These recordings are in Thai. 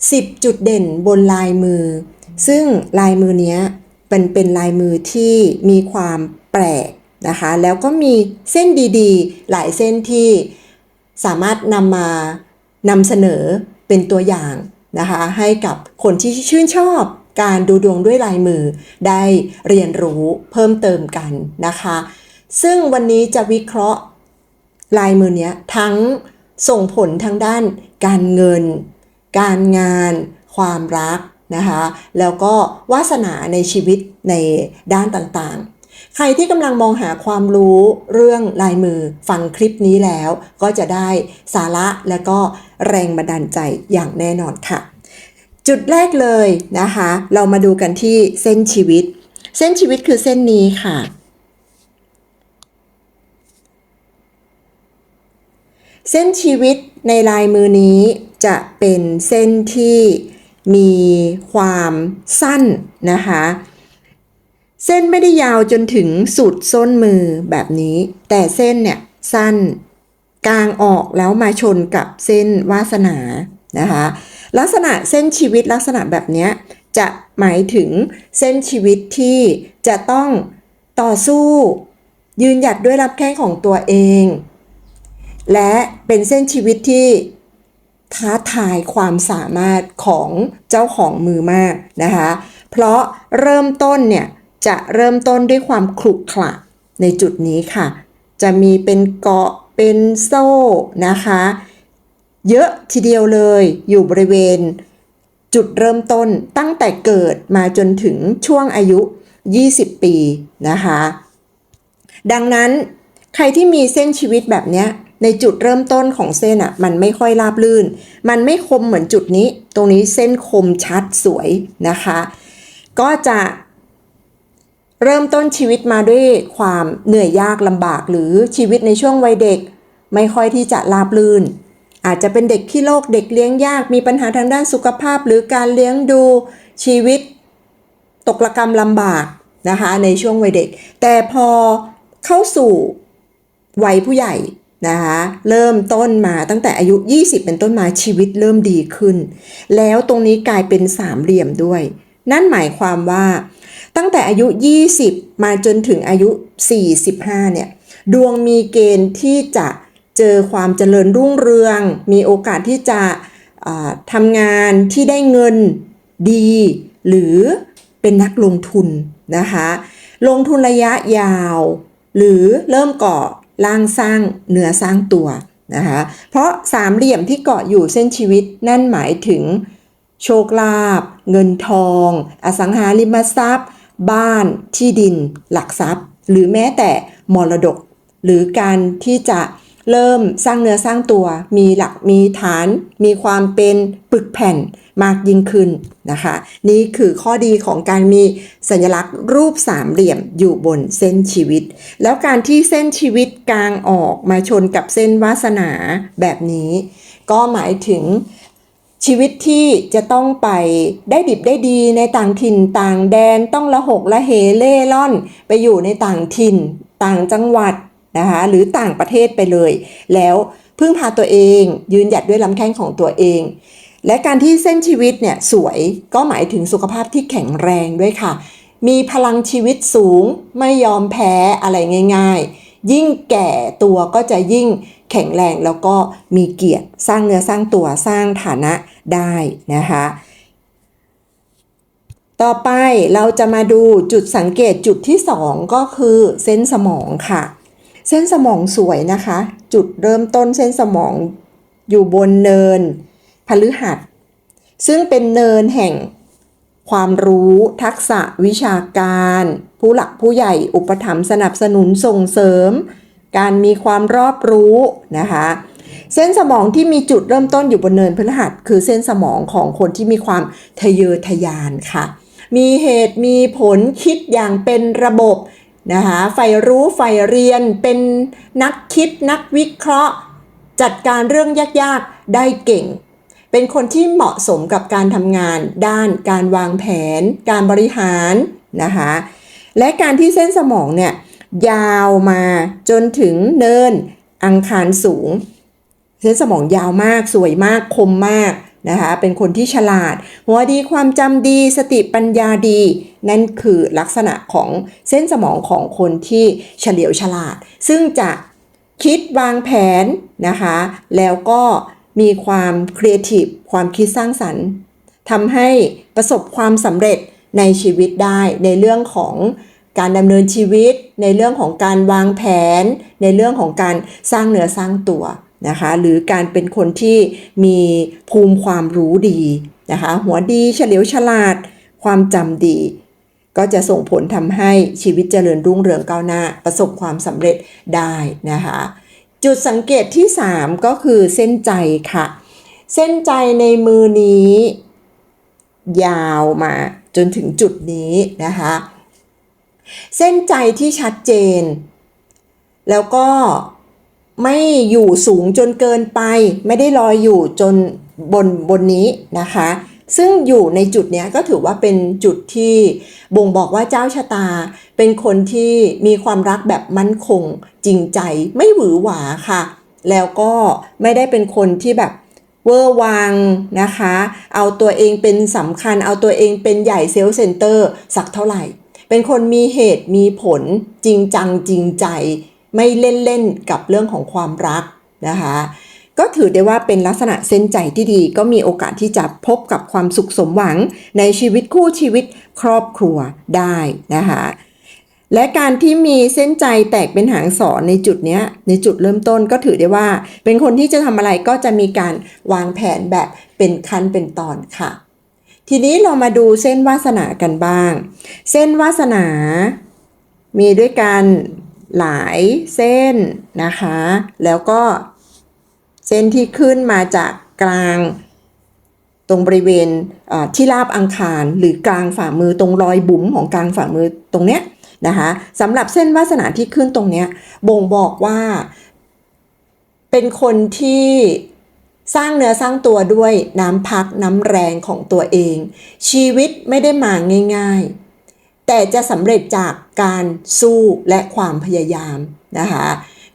10 จุดเด่นบนลายมือ ซึ่งลายมือเนี้ยเป็นเป็นลายมือที่มีความแปลกนะคะ แล้วก็มีเส้นดีๆ หลายเส้นที่สามารถนำมานำเสนอเป็นตัวอย่างนะคะ ให้กับคนที่ชื่นชอบการดูดวงด้วยลายมือได้เรียนรู้เพิ่มเติมกันนะคะ ซึ่งวันนี้จะวิเคราะห์ลายมือเนี้ยทั้งส่งผลทางด้านการเงิน การงานความรักนะคะแล้วก็วาสนาในชีวิตในด้านต่างๆ ใครที่กำลังมองหาความรู้เรื่องลายมือฟังคลิปนี้แล้ว ก็จะได้สาระและก็แรงบันดาลใจอย่างแน่นอนค่ะ จุดแรกเลยนะคะเรามาดูกันที่เส้นชีวิต เส้นชีวิตคือเส้นนี้ค่ะเส้นชีวิตในลายมือนี้ จะเป็นเส้นที่มีความสั้นนะคะ เส้นไม่ได้ยาวจนถึงสุดส้นมือแบบนี้ แต่เส้นเนี่ยสั้นกลางออกแล้วมาชนกับเส้นวาสนานะคะ ลักษณะเส้นชีวิตลักษณะแบบนี้จะหมายถึงเส้นชีวิตที่จะต้องต่อสู้ ยืนหยัดด้วยรับแข้งของตัวเอง และเป็นเส้นชีวิตที่ ท้าทายความสามารถของเจ้าของมือมากนะคะ เพราะเริ่มต้นเนี่ยจะเริ่มต้นด้วยความขรุขระในจุดนี้ค่ะ จะมีเป็นเกาะเป็นโซ่นะคะ เยอะทีเดียวเลยอยู่บริเวณจุดเริ่มต้นตั้งแต่เกิดมาจนถึงช่วงอายุ 20 ปีนะคะ ดังนั้นใครที่มีเส้นชีวิตแบบเนี้ย ในจุดเริ่มต้นของเส้นอะ่ะมันไม่ค่อยราบลื่น มันไม่คมเหมือนจุดนี้ ตรงนี้เส้นคมชัดสวยนะคะ ก็จะเริ่มต้นชีวิตมาด้วยความเหนื่อยยากลำบากหรือชีวิตในช่วงวัยเด็ก ไม่ค่อยที่จะราบลื่น อาจจะเป็นเด็กขี้โรคเด็กเลี้ยงยาก มีปัญหาทางด้านสุขภาพ หรือการเลี้ยงดูชีวิต ตกระกรรมลำบากนะคะในช่วงวัยเด็ก แต่พอเข้าสู่วัยผู้ใหญ่ นะคะเริ่มต้นมาตั้งแต่อายุ 20 เป็นต้นมาชีวิตเริ่มดีขึ้น แล้วตรงนี้กลายเป็นสามเหลี่ยมด้วย นั่นหมายความว่า ตั้งแต่อายุ 20 มาจนถึงอายุ 45 เนี่ย ดวงมีเกณฑ์ที่จะเจอความเจริญรุ่งเรือง มีโอกาสที่จะทำงานที่ได้เงินดี หรือเป็นนักลงทุนนะคะ ลงทุนระยะยาว หรือเริ่มก่อ ร่างสร้างเนื้อสร้างตัวนะคะเพราะสามเหลี่ยมที่เกาะอยู่เส้นชีวิตนั่นหมายถึงโชคลาภเงินทอง อสังหาริมทรัพย์ บ้านที่ดิน หลักทรัพย์ หรือแม้แต่มรดก หรือการที่จะเริ่มสร้างเนื้อสร้างตัว มีหลักมีฐาน มีความเป็นปึกแผ่น มากยิ่งขึ้นนะคะ นี่คือข้อดีของการมีสัญลักษณ์รูปสามเหลี่ยมอยู่บนเส้นชีวิต แล้วการที่เส้นชีวิตกลางออกมาชนกับเส้นวาสนาแบบนี้ ก็หมายถึงชีวิตที่จะต้องไปได้ดิบได้ดีในต่างถิ่นต่างแดนต้องละหกละเหเล่ร่อน ไปอยู่ในต่างถิ่น ต่างจังหวัดนะคะหรือต่างประเทศไปเลย แล้วพึ่งพาตัวเองยืนหยัดด้วยลำแข้งของตัวเอง และการที่เส้นชีวิตเนี่ยสวยก็หมายถึงสุขภาพที่แข็งแรงด้วยค่ะ มีพลังชีวิตสูงไม่ยอมแพ้อะไรง่าย ๆ ยิ่งแก่ตัวก็จะยิ่งแข็งแรงแล้วก็มีเกียรติสร้างเนื้อสร้างตัวสร้างฐานะได้นะคะต่อไปเราจะมาดูจุดสังเกตจุดที่ 2 ก็คือเส้นสมองค่ะ เส้นสมองสวยนะคะ จุดเริ่มต้นเส้นสมองอยู่บนเนิน พฤหัส ซึ่งเป็นเนินแห่งความรู้ทักษะวิชาการ ผู้หลักผู้ใหญ่อุปถัมภ์สนับสนุนส่งเสริม การมีความรอบรู้นะคะ เส้นสมองที่มีจุดเริ่มต้นอยู่บนเนินพฤหัส คือเส้นสมองของคนที่มีความทะเยอทะยานค่ะ มีเหตุมีผลคิดอย่างเป็นระบบนะคะใฝ่รู้ใฝ่เรียนเป็นนักคิดนักวิเคราะห์ จัดการเรื่องยากๆ ได้เก่ง เป็นคนที่เหมาะสมกับการทำงาน ด้านการวางแผน การบริหารนะคะและการที่เส้นสมองเนี่ยยาวมาจนถึงเนินอังคารสูง เส้นสมองยาวมากสวยมากคมมากนะคะเป็นคนที่ฉลาด หัวดีความจำดีสติปัญญาดี นั่นคือลักษณะของเส้นสมองของคนที่เฉลียวฉลาด ซึ่งจะคิดวางแผนนะคะ แล้วก็ มีความครีเอทีฟความคิดสร้างสรรค์ทำให้ประสบความสำเร็จในชีวิตได้ในเรื่องของการดำเนินชีวิต ในเรื่องของการวางแผน ในเรื่องของการสร้างเนื้อสร้างตัวนะคะหรือการเป็นคนที่มีภูมิความรู้ดีนะคะหัวดีเฉลียวฉลาด ความจำดี ก็จะส่งผลทำให้ชีวิตเจริญรุ่งเรืองก้าวหน้า ประสบความสำเร็จได้นะคะ จุดสังเกตที่ 3 ก็คือเส้นใจค่ะ เส้นใจในมือนี้ ยาวมาจนถึงจุดนี้นะคะ เส้นใจที่ชัดเจน แล้วก็ไม่อยู่สูงจนเกินไป ไม่ได้ลอยอยู่จนบนบนนี้นะคะ ซึ่งอยู่ในจุดนี้ก็ถือว่าเป็นจุดที่บ่งบอกว่าเจ้าชะตา เป็นคนที่มีความรักแบบมั่นคง จริงใจไม่หวือหวาค่ะ แล้วก็ไม่ได้เป็นคนที่แบบเวอร์วังนะคะ เอาตัวเองเป็นสำคัญ เอาตัวเองเป็นใหญ่เซลล์เซ็นเตอร์สักเท่าไหร่ เป็นคนมีเหตุมีผลจริงจังจริงใจ ไม่เล่นๆกับเรื่องของความรักนะคะ ก็ถือได้ว่าเป็นลักษณะเส้นใจที่ดีก็มีโอกาสที่จะพบกับความสุขสมหวังในชีวิตคู่ชีวิตครอบครัวได้นะคะและการที่มีเส้นใจแตกเป็นหางสอนในจุดนี้ในจุดเริ่มต้นก็ถือได้ว่า เป็นคนที่จะทำอะไรก็จะมีการวางแผนแบบเป็นขั้นเป็นตอนค่ะ ทีนี้เรามาดูเส้นวาสนากันบ้าง เส้นวาสนา มีด้วยกันหลายเส้นนะคะ แล้วก็ เส้นที่ขึ้นมาจากกลาง ตรงบริเวณที่ราบอังคารหรือกลางฝ่ามือตรงรอยบุ๋มของกลางฝ่ามือตรงเนี้ยนะคะสำหรับเส้นวาสนาที่ขึ้นตรงเนี้ยบ่งบอกว่า เป็นคนที่สร้างเนื้อสร้างตัวด้วยน้ำพักน้ำแรงของตัวเอง ชีวิตไม่ได้มาง่ายๆ แต่จะสำเร็จจากการสู้และความพยายามนะคะ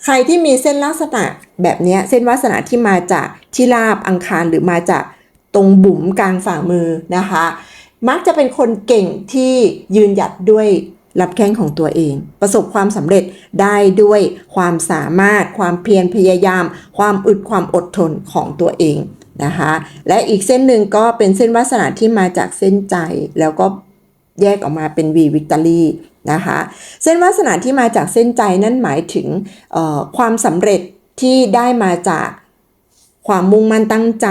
ใครที่มีเส้นลักษณะแบบนี้เส้นวาสนาที่มาจากที่ราบอังคารหรือมาจากตรงบุ๋มกลางฝ่ามือนะคะ มักจะเป็นคนเก่งที่ยืนหยัดด้วยรับแข้งของตัวเอง ประสบความสำเร็จได้ด้วยความสามารถ ความเพียรพยายาม ความอึดความอดทนของตัวเองนะคะ และอีกเส้นหนึ่งก็เป็นเส้นวาสนาที่มาจากเส้นใจแล้วก็แยกออกมาเป็น V Victory นะคะเส้นวาสนาที่มาจากเส้นใจนั่นหมายถึงความสำเร็จที่ได้มาจากความมุ่งมั่นตั้งใจ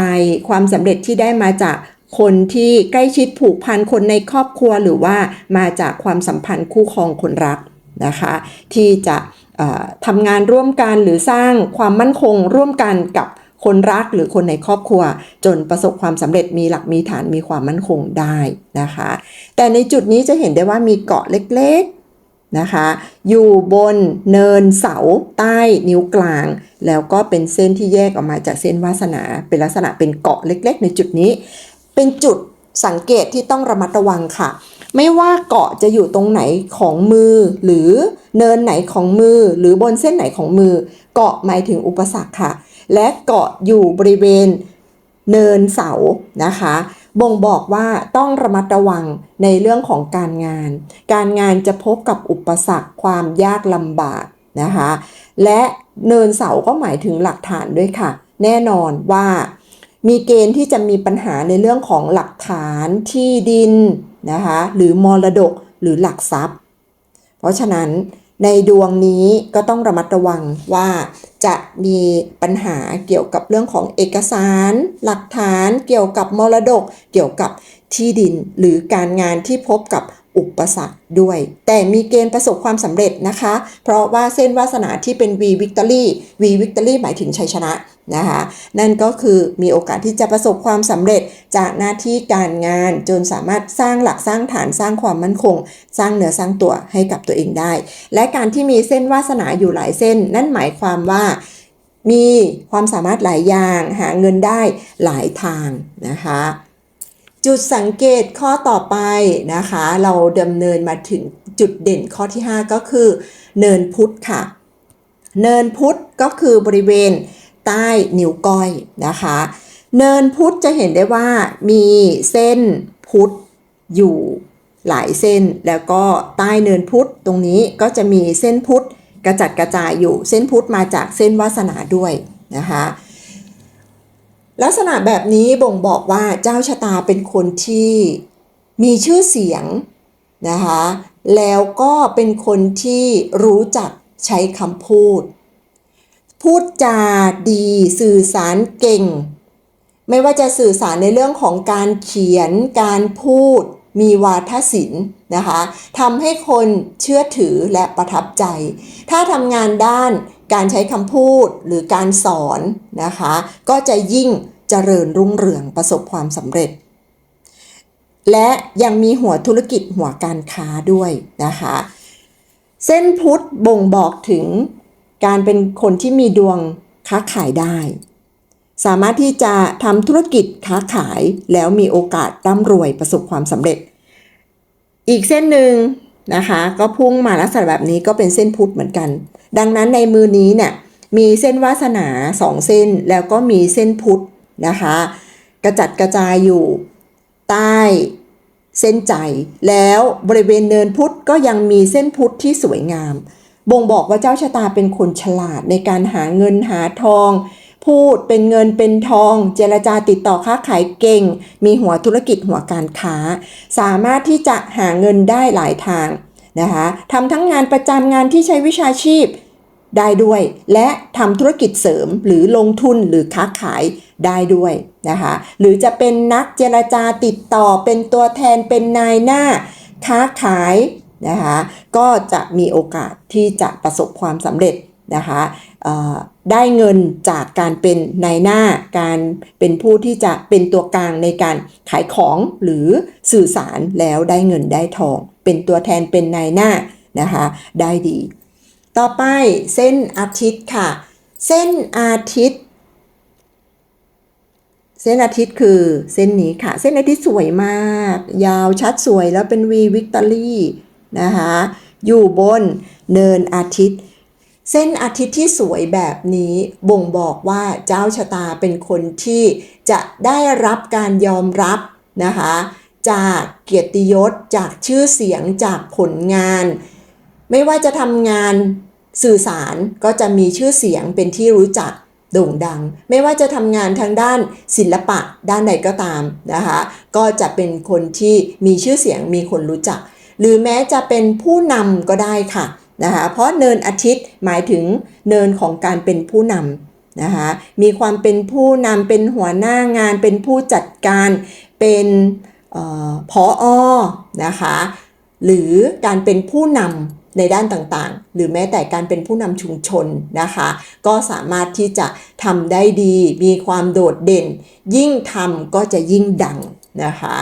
ความสำเร็จที่ได้มาจากคนที่ใกล้ชิดผูกพันคนในครอบครัวหรือว่ามาจากความสัมพันธ์คู่ครองคนรักนะคะ ที่จะทำงานร่วมกันหรือสร้างความมั่นคงร่วมกันกับ คนรักหรือคนในครอบครัว จนประสบความสำเร็จมีหลักมีฐานมีความมั่นคงได้นะคะ แต่ในจุดนี้จะเห็นได้ว่ามีเกาะเล็กๆนะคะ อยู่บนเนินเสาใต้นิ้วกลาง แล้วก็เป็นเส้นที่แยกออกมาจากเส้นวาสนา เป็นลักษณะเป็นเกาะเล็ก ๆ ในจุดนี้ เป็นจุดสังเกตที่ต้องระมัดระวังค่ะ ไม่ว่าเกาะจะอยู่ตรงไหนของมือ หรือเนินไหนของมือ หรือบนเส้นไหนของมือ เกาะหมายถึงอุปสรรคค่ะ และเกาะอยู่บริเวณเนินเสานะคะ บ่งบอกว่าต้องระมัดระวังในเรื่องของการงาน การงานจะพบกับอุปสรรคความยากลำบากนะคะ และเนินเสาก็หมายถึงหลักฐานด้วยค่ะ แน่นอนว่ามีเกณฑ์ที่จะมีปัญหาในเรื่องของหลักฐานที่ดินนะคะ หรือมรดกหรือหลักทรัพย์ เพราะฉะนั้น ในดวงนี้ก็ต้องระมัดระวังว่าจะมีปัญหาเกี่ยวกับเรื่องของเอกสาร หลักฐาน เกี่ยวกับมรดก เกี่ยวกับที่ดินหรือการงานที่พบกับ อุปสรรคด้วย แต่มีเกณฑ์ประสบความสำเร็จนะคะ เพราะว่าเส้นวาสนาที่เป็น V Victory V Victory หมายถึงชัยชนะนะคะ นั่นก็คือมีโอกาสที่จะประสบความสำเร็จจากหน้าที่การงานจนสามารถสร้างหลักสร้างฐานสร้างความมั่นคง สร้างเนื้อสร้างตัวให้กับตัวเองได้ และการที่มีเส้นวาสนาอยู่หลายเส้น นั่นหมายความว่ามีความสามารถหลายอย่างหาเงินได้หลายทางนะคะ จุดสังเกตข้อต่อไปนะคะ เราดำเนินมาถึงจุดเด่นข้อที่ 5 ก็คือ เนินพุทธค่ะ เนินพุทธก็คือบริเวณใต้นิ้วก้อยนะคะ เนินพุทธจะเห็นได้ว่ามีเส้นพุทธอยู่หลายเส้น แล้วก็ใต้เนินพุทธตรงนี้ก็จะมีเส้นพุทธกระจัดกระจายอยู่เส้นพุทธมาจากเส้นวาสนาด้วยนะคะ ลักษณะแบบนี้บ่งบอกว่าเจ้าชะตาเป็นคนที่มีชื่อเสียงนะคะ แล้วก็เป็นคนที่รู้จักใช้คำพูด พูดจาดีสื่อสารเก่ง ไม่ว่าจะสื่อสารในเรื่องของการเขียน การพูด มีวาทศิลป์นะคะทำให้คนเชื่อถือและประทับใจ ถ้าทำงานด้านการใช้คำพูดหรือการสอนนะคะ ก็จะยิ่งเจริญรุ่งเรืองประสบความสำเร็จ และยังมีหัวธุรกิจหัวการค้าด้วยนะคะ เส้นพุทธบ่งบอกถึงการเป็นคนที่มีดวงค้าขายได้ สามารถที่จะทำธุรกิจค้าขายแล้วมีโอกาสร่ำรวยประสบความสำเร็จ อีกเส้นหนึ่งนะคะ ก็พุ่งมาลักษณะแบบนี้ก็เป็นเส้นพุทธเหมือนกัน ดังนั้นในมือนี้เนี่ยมีเส้นวาสนาสองเส้นแล้วก็มีเส้นพุทธนะคะ กระจัดกระจายอยู่ใต้เส้นใจ แล้วบริเวณเนินพุทธก็ยังมีเส้นพุทธที่สวยงาม บ่งบอกว่าเจ้าชะตาเป็นคนฉลาดในการหาเงินหาทอง พูดเป็นเงินเป็นทอง เจรจาติดต่อค้าขายเก่ง มีหัวธุรกิจหัวการค้า สามารถที่จะหาเงินได้หลายทางนะคะทำทั้งงานประจำงานที่ใช้วิชาชีพได้ด้วย และทำธุรกิจเสริมหรือลงทุนหรือค้าขายได้ด้วยนะคะหรือจะเป็นนักเจรจาติดต่อเป็นตัวแทนเป็นนายหน้าค้าขายนะคะก็จะมีโอกาสที่จะประสบความสำเร็จ นะคะได้เงินจากการเป็นนายหน้าการเป็นผู้ที่จะเป็นตัวกลางในการขายของหรือสื่อสารแล้วได้เงินได้ทอง เป็นตัวแทนเป็นนายหน้านะคะได้ดี ต่อไปเส้นอาทิตย์ค่ะ เส้นอาทิตย์ เส้นอาทิตย์คือเส้นนี้ค่ะ เส้นอาทิตย์สวยมาก ยาวชัดสวยแล้วเป็นวีวิกตอรี่นะคะอยู่บนเนินอาทิตย์ เส้นอาทิตย์ที่สวยแบบนี้บ่งบอกว่าเจ้าชะตาเป็นคนที่จะได้รับการยอมรับนะคะจากเกียรติยศจากชื่อเสียงจากผลงาน ไม่ว่าจะทำงานสื่อสารก็จะมีชื่อเสียงเป็นที่รู้จักโด่งดัง ไม่ว่าจะทำงานทางด้านศิลปะด้านใดก็ตามนะคะก็จะเป็นคนที่มีชื่อเสียงมีคนรู้จัก หรือแม้จะเป็นผู้นำก็ได้ค่ะ นะคะเพราะเนินอาทิตย์หมายถึงเนินของการเป็นผู้นำนะคะมีความเป็นผู้นำเป็นหัวหน้างานเป็นผู้จัดการเป็นออพออนะคะหรือการเป็นผู้นำในด้านต่างๆ หรือแม้แต่การเป็นผู้นำชุมชนนะคะ ก็สามารถที่จะทำได้ดี มีความโดดเด่น ยิ่งทำก็จะยิ่งดังนะคะ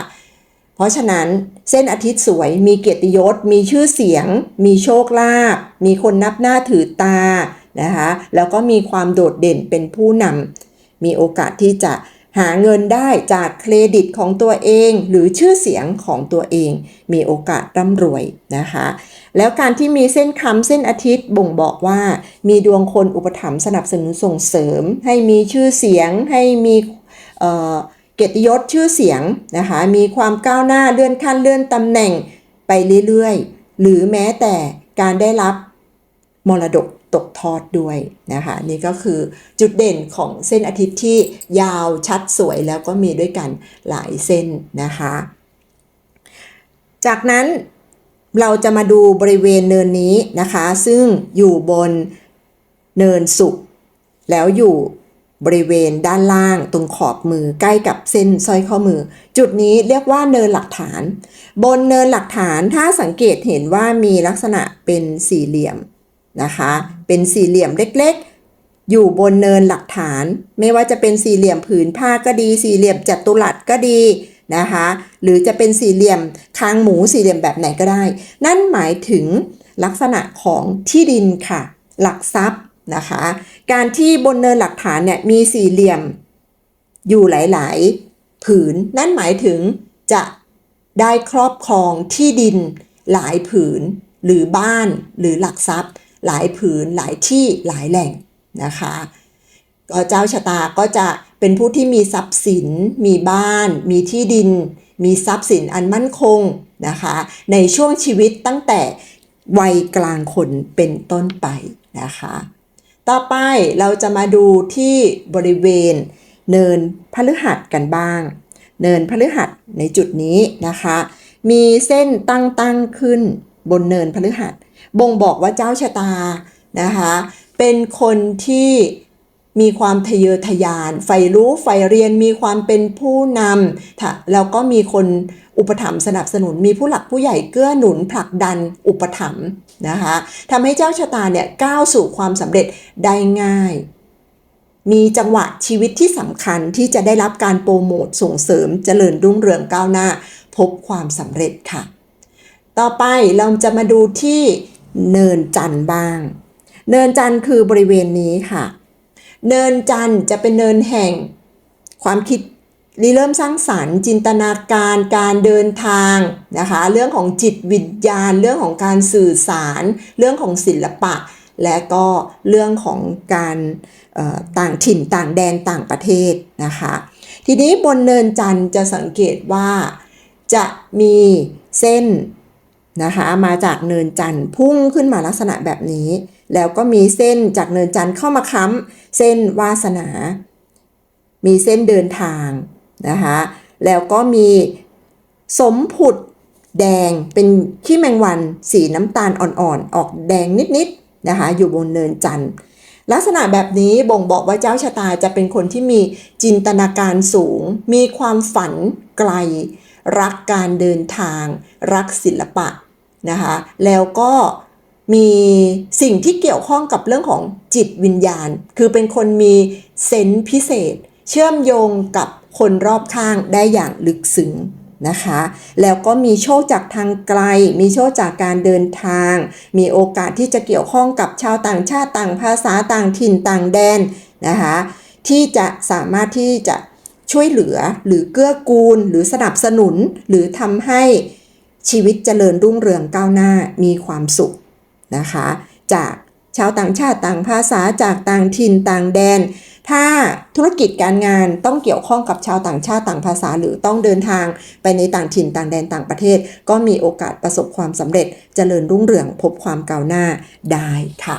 เพราะฉะนั้นเส้นอาทิตย์สวยมีเกียรติยศ มีชื่อเสียง มีโชคลาภมีคนนับหน้าถือตานะคะแล้วก็มีความโดดเด่นเป็นผู้นำมีโอกาสที่จะหาเงินได้จากเครดิตของตัวเองหรือชื่อเสียงของตัวเอง มีโอกาสร่ำรวยนะคะ แล้วการที่มีเส้นคำเส้นอาทิตย์บ่งบอกว่า มีดวงคนอุปถัมภ์สนับสนุนส่งเสริม ให้มีชื่อเสียงให้มีเอ่อ เกียรติยศชื่อเสียงนะคะมีความก้าวหน้าเลื่อนขั้นเลื่อนตำแหน่งไปเรื่อยๆ หรือแม้แต่การได้รับมรดกตกทอดด้วยนะคะนี่ก็คือจุดเด่นของเส้นอาทิตย์ที่ยาวชัดสวยแล้วก็มีด้วยกันหลายเส้นนะคะ จากนั้นเราจะมาดูบริเวณเนินนี้นะคะ ซึ่งอยู่บนเนินสุกแล้วอยู่ บริเวณด้านล่างตรงขอบมือใกล้กับเส้นสร้อยข้อมือ จุดนี้เรียกว่าเนินหลักฐาน บนเนินหลักฐานถ้าสังเกตเห็นว่ามีลักษณะเป็นสี่เหลี่ยมนะคะ เป็นสี่เหลี่ยมเล็กๆ อยู่บนเนินหลักฐาน ไม่ว่าจะเป็นสี่เหลี่ยมผืนผ้าก็ดี สี่เหลี่ยมจัตุรัสก็ดีนะคะ หรือจะเป็นสี่เหลี่ยมคางหมูสี่เหลี่ยมแบบไหนก็ได้ นั่นหมายถึงลักษณะของที่ดินค่ะ หลักทรัพย์ นะคะ การที่บนเนินหลักฐานเนี่ยมีสี่เหลี่ยมอยู่หลาย ๆ ผืน นั่นหมายถึงจะได้ครอบครองที่ดินหลายผืน หรือบ้านหรือหลักทรัพย์ หลายผืนหลายที่หลายแหล่งนะคะก็เจ้าชะตาก็จะเป็นผู้ที่มีทรัพย์สิน มีบ้าน มีที่ดิน มีทรัพย์สินอันมั่นคงนะคะ ในช่วงชีวิตตั้งแต่วัยกลางคนเป็นต้นไปนะคะ ต่อไปเราจะมาดูที่บริเวณ เนินพฤหัสกันบ้าง เนินพฤหัสในจุดนี้นะคะ มีเส้นตั้งตั้งขึ้นบนเนินพฤหัส บ่งบอกว่าเจ้าชะตานะคะ เป็นคนที่ มีความทะเยอทะยาน ใฝ่รู้ใฝ่เรียน มีความเป็นผู้นำแล้วก็มีคนอุปถัมภ์สนับสนุน มีผู้หลักผู้ใหญ่เกื้อหนุนผลักดันอุปถัมภ์นะคะทำให้เจ้าชะตาเนี่ยก้าวสู่ความสำเร็จได้ง่าย มีจังหวะชีวิตที่สำคัญที่จะได้รับการโปรโมทส่งเสริมเจริญรุ่งเรืองก้าวหน้า พบความสำเร็จค่ะ ต่อไปเราจะมาดูที่เนินจันทร์บ้าง เนินจันทร์คือบริเวณนี้ค่ะ เนินจันทร์จะเป็นเนินแห่ง ความคิดริเริ่มสร้างสรรค์ จินตนาการการเดินทางนะคะเรื่องของจิตวิญญาณ เรื่องของการสื่อสาร เรื่องของศิลปะ และก็เรื่องของการต่างถิ่นต่างแดนต่างประเทศนะคะทีนี้บนเนินจันทร์จะสังเกตว่าจะมีเส้นนะคะมาจากเนินจันทร์พุ่งขึ้นมาลักษณะแบบนี้ แล้วก็มีเส้นจากเนินจันทร์เข้ามาค้ำเส้นวาสนา มีเส้นเดินทางนะคะแล้วก็มีสมผุดแดงเป็นขี้แมงวันสีน้ำตาลอ่อนๆออกแดงนิดๆนะคะอยู่บนเนินจันทร์ลักษณะแบบนี้บ่งบอกว่าเจ้าชะตาจะเป็นคนที่มีจินตนาการสูง มีความฝันไกล รักการเดินทาง รักศิลปะนะคะแล้วก็ มีสิ่งที่เกี่ยวข้องกับเรื่องของจิตวิญญาณ คือเป็นคนมีเซนส์พิเศษ เชื่อมโยงกับคนรอบข้างได้อย่างลึกซึ้งนะคะ แล้วก็มีโชคจากทางไกล มีโชคจากการเดินทาง มีโอกาสที่จะเกี่ยวข้องกับชาวต่างชาติต่างภาษาต่างถิ่นต่างแดนนะคะที่จะสามารถที่จะช่วยเหลือหรือเกื้อกูล หรือสนับสนุน หรือทำให้ชีวิตเจริญรุ่งเรืองก้าวหน้ามีความสุข นะคะ จากชาวต่างชาติต่างภาษาจากต่างถิ่นต่างแดน ถ้าธุรกิจการงานต้องเกี่ยวข้องกับชาวต่างชาติต่างภาษา หรือต้องเดินทางไปในต่างถิ่นต่างแดนต่างประเทศ ก็มีโอกาสประสบความสำเร็จเจริญรุ่งเรืองพบความก้าวหน้าได้ค่ะ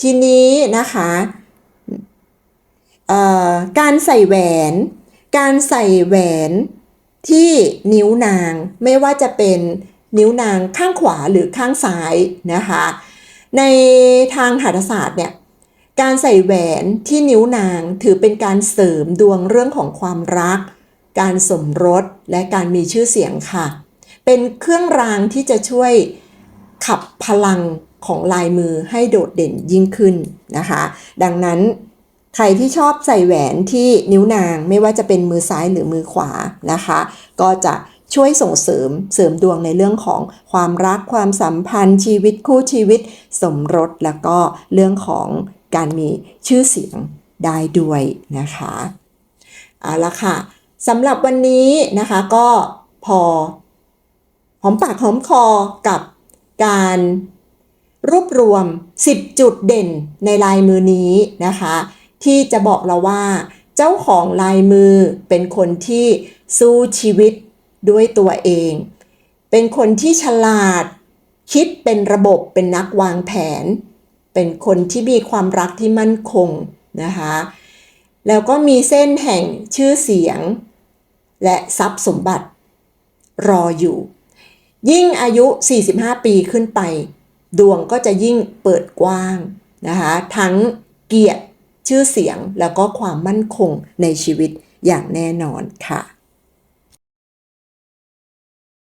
ทีนี้นะคะการใส่แหวน การใส่แหวนที่นิ้วนางไม่ว่าจะเป็น นิ้วนางข้างขวาหรือข้างซ้ายนะคะ ในทางหัตถศาสตร์เนี่ยการใส่แหวนที่นิ้วนางถือเป็นการเสริมดวงเรื่องของความรัก การสมรสและการมีชื่อเสียงค่ะ เป็นเครื่องรางที่จะช่วยขับพลังของลายมือให้โดดเด่นยิ่งขึ้นนะคะ ดังนั้นใครที่ชอบใส่แหวนที่นิ้วนางไม่ว่าจะเป็นมือซ้ายหรือมือขวานะคะ ก็จะ ช่วยส่งเสริมเสริมดวงในเรื่องของความรักความสัมพันธ์ ชีวิตคู่ชีวิต สมรสแล้วก็เรื่องของการมีชื่อเสียงได้ด้วยนะคะเอาละค่ะสำหรับวันนี้นะคะก็พอหอมปากหอมคอกับการรวบรวม 10 จุดเด่นในลายมือนี้นะคะ ที่จะบอกเราว่า เจ้าของลายมือเป็นคนที่สู้ชีวิต ด้วยตัวเอง เป็นคนที่ฉลาด คิดเป็นระบบเป็นนักวางแผน เป็นคนที่มีความรักที่มั่นคงนะคะแล้วก็มีเส้นแห่งชื่อเสียง และทรัพย์สมบัติรออยู่ ยิ่งอายุ 45 ปีขึ้นไป ดวงก็จะยิ่งเปิดกว้างนะคะทั้งเกียรติชื่อเสียงแล้วก็ความมั่นคงในชีวิตอย่างแน่นอนค่ะ